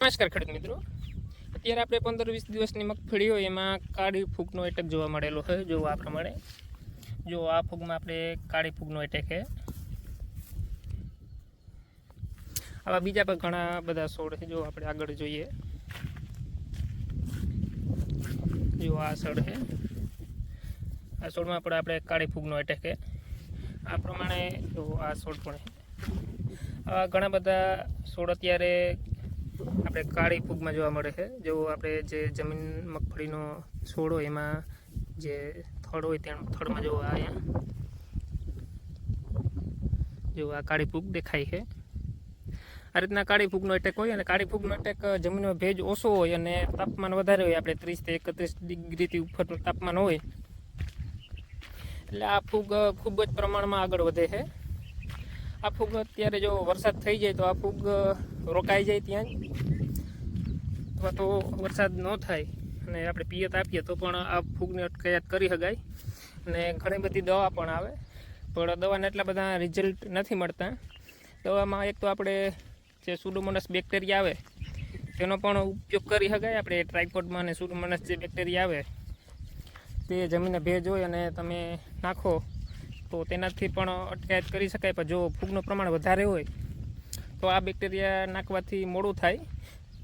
નમસ્કાર ખેડૂત મિત્રો. અત્યારે આપણે પંદર વીસ દિવસની મગફળી હોય એમાં કાળી ફૂગનો એટેક જોવા મળેલો હોય જો આ પ્રમાણે. જો આ ફૂગમાં આપણે કાળી ફૂગનો એટેક છે. આવા બીજા પણ ઘણા બધા છોડ છે. જો આપણે આગળ જોઈએ. જો આ છોડ છે. આ છોડમાં પણ આપણે કાળી ફૂગનો એટેક છે. આ પ્રમાણે જો આ છોડ પણ આવા ઘણા બધા છોડ અત્યારે આપણે કાળી ફૂગમાં જોવા મળે છે. જો આપણે જે જમીન મગફળીનો છોડ હોય, એમાં જે થડ હોય ત્યાં થડમાં જોવા અહીંયા જો આ કાળી ફૂગ દેખાય છે. આ રીતના કાળી ફૂગનો એટેક હોય અને કાળી ફૂગનો એટેક જમીનમાં ભેજ ઓછો હોય અને તાપમાન વધારે હોય, આપણે ત્રીસથી એકત્રીસ ડિગ્રીથી ઉપરનું તાપમાન હોય, એટલે આ ફૂગ ખૂબ જ પ્રમાણમાં આગળ વધે છે. આ ફૂગ અત્યારે જો વરસાદ થઈ જાય તો આ ફૂગ રોકાઈ જાય ત્યાં. જ અથવા તો વરસાદ ન થાય અને આપણે પિયત આપીએ તો પણ આ ફૂગને અટકાયત કરી શકાય. અને ઘણી બધી દવા પણ આવે. પણ દવાને એટલા બધા રિઝલ્ટ નથી મળતા. દવામાં એક તો આપણે જે સુડોમોનસ બેક્ટેરિયા આવે, તેનો પણ ઉપયોગ કરી શકાય. આપણે ટ્રાયકોડમાં અને સુડોમોનસ જે બેક્ટેરિયા આવે, તે જમીનને ભેજ હોય અને તમે નાખો, તો તેનાથી પણ અટકાયત કરી શકાય. પણ જો ફૂગનું પ્રમાણ વધારે હોય તો આ બેક્ટેરિયા નાખવાથી મોડું થાય.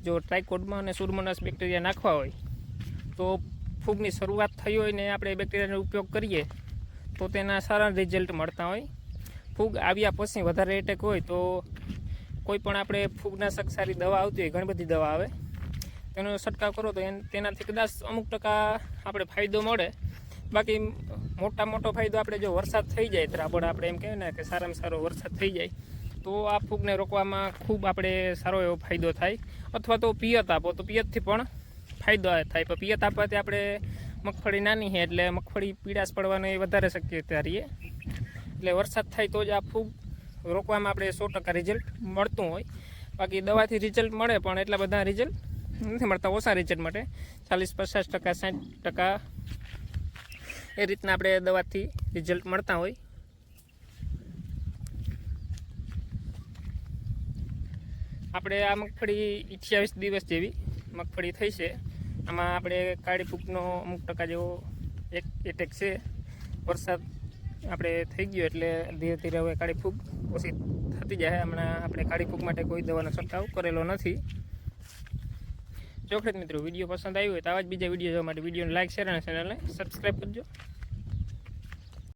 જો ટ્રાયકોડમાં અને સુરમોનસ બેક્ટેરિયા નાખવા હોય, તો ફૂગની શરૂઆત થઈ હોય ને આપણે બેક્ટેરિયાનો ઉપયોગ કરીએ, તો તેના સારા રિઝલ્ટ મળતા હોય. ફૂગ આવ્યા પછી વધારે એટેક હોય તો કોઈ પણ આપણે ફૂગનાશક સારી દવા આવતી હોય, ઘણી બધી દવા આવે, તેનો છંટકાવ કરો તો તેનાથી કદાચ અમુક ટકા આપણે ફાયદો મળે. બાકી મોટા મોટો ફાયદો આપણે જો વરસાદ થઈ જાય ત્રાબડ આપણે એમ કહેવાય ને કે સારામાં સારો વરસાદ થઈ જાય. તો આ ફૂગને રોકવામાં ખૂબ આપણે સારો એવો ફાયદો થાય. અથવા તો પિયત આપો, તો પિયતથી પણ ફાયદો થાય. પણ પિયત આપવાથી આપણે મગફળી નાની છે એટલે મગફળી પીડાશ પડવાની વધારે શક્યતા રહીએ. એટલે વરસાદ થાય તો જ આ ફૂગ રોકવામાં આપણે સો ટકા રિઝલ્ટ મળતું હોય. બાકી દવાથી રિઝલ્ટ મળે પણ એટલા બધા રિઝલ્ટ નથી મળતા, ઓછા રિઝલ્ટ માટે. ચાલીસ, પચાસ ટકા, સાઠ ટકા એ રીતના આપણે દવાથી રિઝલ્ટ મળતા હોય. આપણે આ મગફળી અઠ્યાવીસ દિવસ જેવી મગફળી થઈ છે. આમાં આપણે કાળી ફૂગનો અમુક ટકા જેવો એક એટેક છે. વરસાદ આપણે થઈ ગયો એટલે ધીરે ધીરે હવે કાળી ફૂગ ઓછી થતી જાય. હમણાં આપણે કાળી ફૂગ માટે કોઈ દવાનો છંટકાવ કરેલો નથી. જો મિત્રો વીડિયો પસંદ આવ્યો હોય તો આવા જ બીજા વીડિયો જોવા માટે વિડીયોને લાઈક શેર અને ચેનલને સબસ્ક્રાઈબ કરજો.